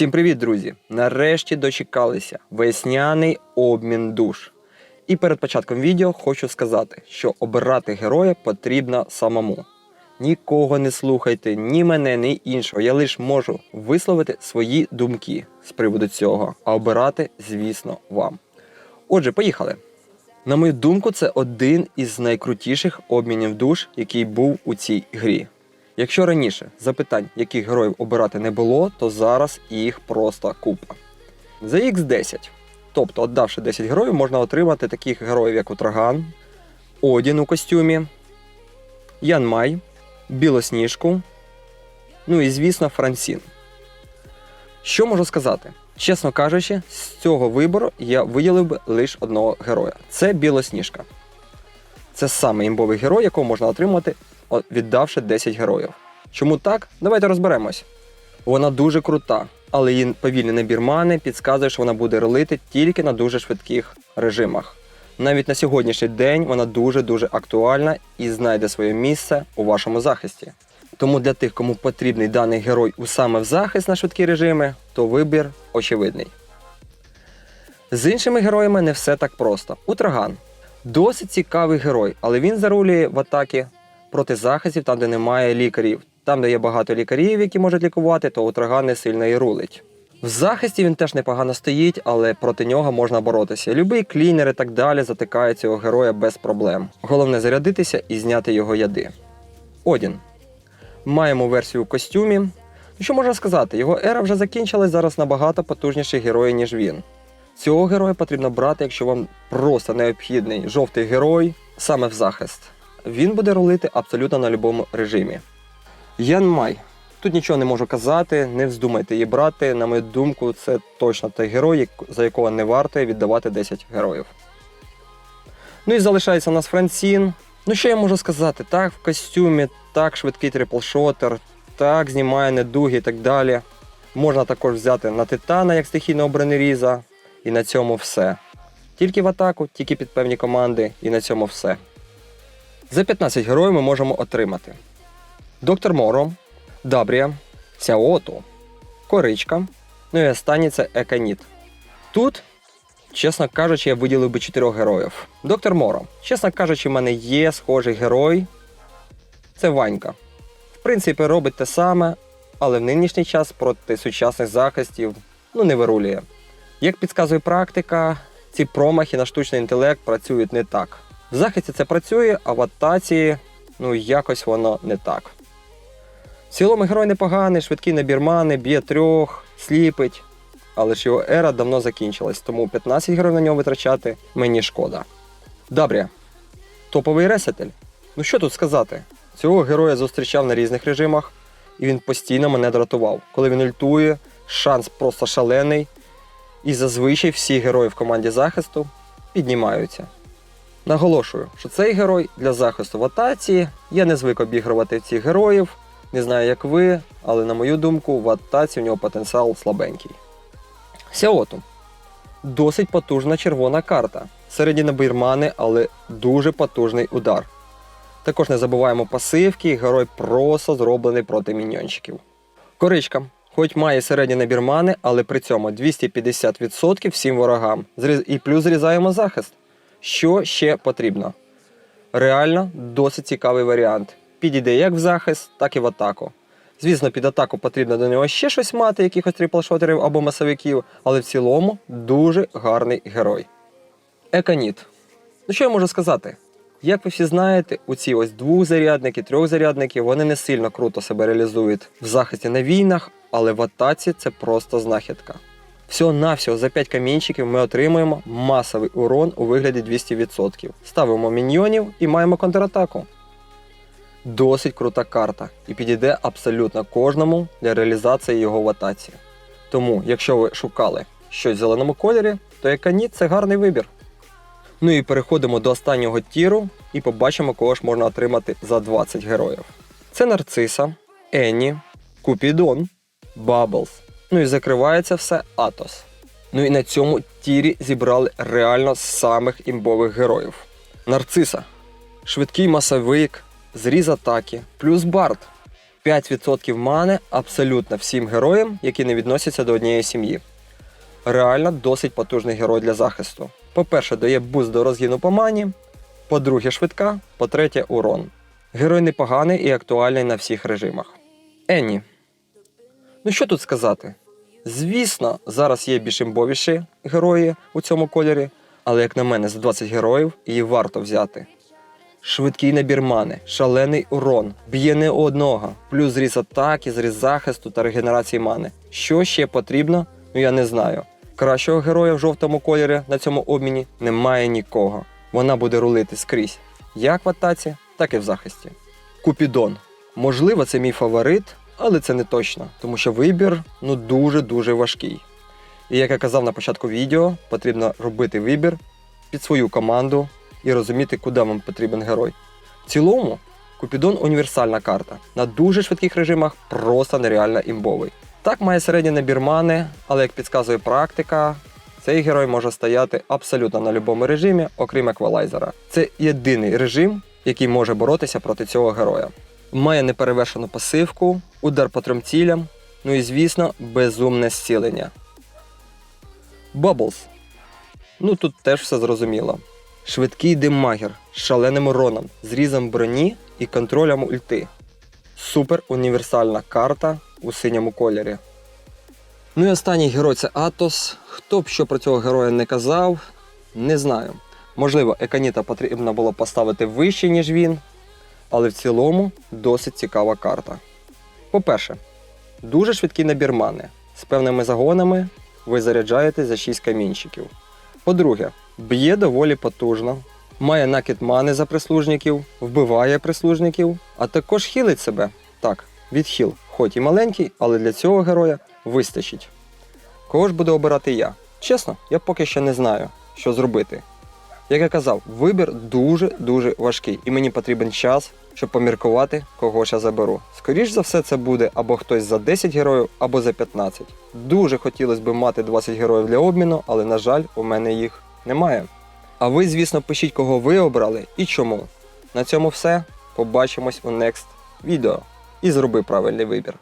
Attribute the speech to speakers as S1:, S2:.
S1: Всім привіт, друзі! Нарешті дочекалися весняний обмін душ. І перед початком відео хочу сказати, що обирати героя потрібно самому. Нікого не слухайте, ні мене, ні іншого. Я лише можу висловити свої думки з приводу цього, а обирати, звісно, вам. Отже, поїхали. На мою думку, це один із найкрутіших обмінів душ, який був у цій грі. Якщо раніше запитань, яких героїв обирати не було, то зараз їх просто купа. За X10, тобто віддавши 10 героїв, можна отримати таких героїв, як Утраган, Одін у костюмі, Ян Май, Білосніжку, ну і, звісно, Франсін. Що можу сказати? Чесно кажучи, з цього вибору я виділив би лише одного героя. Це Білосніжка. Це саме імбовий герой, якого можна отримати, віддавши 10 героїв. Чому так? Давайте розберемось. Вона дуже крута, але її повільний набір мани підказує, що вона буде релити тільки на дуже швидких режимах. Навіть на сьогоднішній день вона дуже-дуже актуальна і знайде своє місце у вашому захисті. Тому для тих, кому потрібний даний герой у саме в захист на швидкі режими, то вибір очевидний. З іншими героями не все так просто. Утраган досить цікавий герой, але він зарулює в атаки проти захистів там, де немає лікарів. Там, де є багато лікарів, які можуть лікувати, то Утраган не сильно і рулить. В захисті він теж непогано стоїть, але проти нього можна боротися. Любий клінер і так далі затикає цього героя без проблем. Головне зарядитися і зняти його яди. Одін. Маємо версію в костюмі. Ну, що можна сказати, його ера вже закінчилась зараз набагато потужніший герой, ніж він. Цього героя потрібно брати, якщо вам просто необхідний жовтий герой саме в захист. Він буде рулити абсолютно на будь-якому режимі. Ян Май. Тут нічого не можу казати, не вздумайте її брати. На мою думку, це точно той герой, за якого не варто віддавати 10 героїв. Ну і залишається у нас Франсін. Ну що я можу сказати? Так, в костюмі, так, швидкий триплшотер, так, знімає недуги і так далі. Можна також взяти на Титана як стихійного бронеріза, і на цьому все. Тільки в атаку, тільки під певні команди, і на цьому все. За 15 героїв ми можемо отримати Доктор Моро, Дабрія, Сяоту, Коричка, ну і останній це Еканіт. Тут, чесно кажучи, я виділив би 4 героїв. Доктор Моро. Чесно кажучи, в мене є схожий герой. Це Ванька. В принципі, робить те саме, але в нинішній час проти сучасних захистів ну, не вирулює. Як підказує практика, ці промахи на штучний інтелект працюють не так. В захисті це працює, а в атаці ну якось воно не так. В цілому герой непоганий, швидкий набір мани, б'є трьох, сліпить. Але ж його ера давно закінчилась, тому 15 героїв на нього витрачати мені шкода. Добре. Топовий ресетель. Ну що тут сказати? Цього героя зустрічав на різних режимах, і він постійно мене дратував. Коли він ультує, шанс просто шалений, і зазвичай всі герої в команді захисту піднімаються. Наголошую, що цей герой для захисту в атаці. Я не звик обігрувати цих героїв. Не знаю, як ви, але на мою думку, в атаці в нього потенціал слабенький. Сяоту. Досить потужна червона карта. Середній набір мани, але дуже потужний удар. Також не забуваємо пасивки, герой просто зроблений проти міньйончиків. Коричка. Хоч має середній набір мани, але при цьому 250% всім ворогам. І плюс зрізаємо захист. Що ще потрібно? Реально досить цікавий варіант. Підійде як в захист, так і в атаку. Звісно, під атаку потрібно до нього ще щось мати, якихось триплшотерів або масовиків, але в цілому дуже гарний герой. Еканіт. Ну що я можу сказати? Як ви всі знаєте, у ці ось двохзарядники, трьохзарядники, вони не сильно круто себе реалізують в захисті на війнах, але в атаці це просто знахідка. Всього-навсього за 5 камінчиків ми отримуємо масовий урон у вигляді 200%. Ставимо міньйонів і маємо контратаку. Досить крута карта і підійде абсолютно кожному для реалізації його в атаці. Тому, якщо ви шукали щось в зеленому кольорі, то еканіт це гарний вибір. Ну і переходимо до останнього тіру і побачимо, кого ж можна отримати за 20 героїв. Це Нарциса, Енні, Купідон, Баблс. Ну і закривається все Атос. Ну і на цьому тірі зібрали реально самих імбових героїв. Нарциса. Швидкий масовик, зріз атаки, плюс бард. 5% мани абсолютно всім героям, які не відносяться до однієї сім'ї. Реально досить потужний герой для захисту. По-перше, дає буст до розгіну по мані, по-друге, швидка, по-третє, урон. Герой непоганий і актуальний на всіх режимах. Енні. Ну що тут сказати? Звісно, зараз є більш імбовіші герої у цьому кольорі, але як на мене, з 20 героїв її варто взяти. Швидкий набір мани, шалений урон, б'є не одного, плюс зріз атаки, зріз захисту та регенерації мани. Що ще потрібно, ну я не знаю. Кращого героя в жовтому кольорі на цьому обміні немає нікого. Вона буде рулити скрізь, як в атаці, так і в захисті. Купідон. Можливо, це мій фаворит, але це не точно, тому що вибір ну дуже-дуже важкий. І як я казав на початку відео, потрібно робити вибір під свою команду і розуміти, куди вам потрібен герой. В цілому, Купідон універсальна карта. На дуже швидких режимах просто нереально імбовий. Так має середній набір мани, але як підказує практика, цей герой може стояти абсолютно на будь-якому режимі, окрім еквалайзера. Це єдиний режим, який може боротися проти цього героя. Має неперевершену пасивку, удар по трьом цілям, ну і звісно, безумне зцілення. Баблс. Ну тут теж все зрозуміло. Швидкий диммагер з шаленим уроном, зрізом броні і контролем ульти. Супер універсальна карта у синьому кольорі. Ну і останній герой це Атос. Хто б що про цього героя не казав, не знаю. Можливо, Еканіта потрібно було поставити вище, ніж він, але в цілому досить цікава карта. По-перше, дуже швидкий набір мани. З певними загонами ви заряджаєте за 6 камінчиків. По-друге, б'є доволі потужно, має накид мани за прислужників, вбиває прислужників, а також хілить себе. Так, відхил, хоч і маленький, але для цього героя вистачить. Кого ж буду обирати я? Чесно, я поки що не знаю, що зробити. Як я казав, вибір дуже-дуже важкий, і мені потрібен час, щоб поміркувати, кого ж я заберу. Скоріш за все, це буде або хтось за 10 героїв, або за 15. Дуже хотілося б мати 20 героїв для обміну, але, на жаль, у мене їх немає. А ви, звісно, пишіть, кого ви обрали і чому. На цьому все. Побачимось у next відео. І зроби правильний вибір.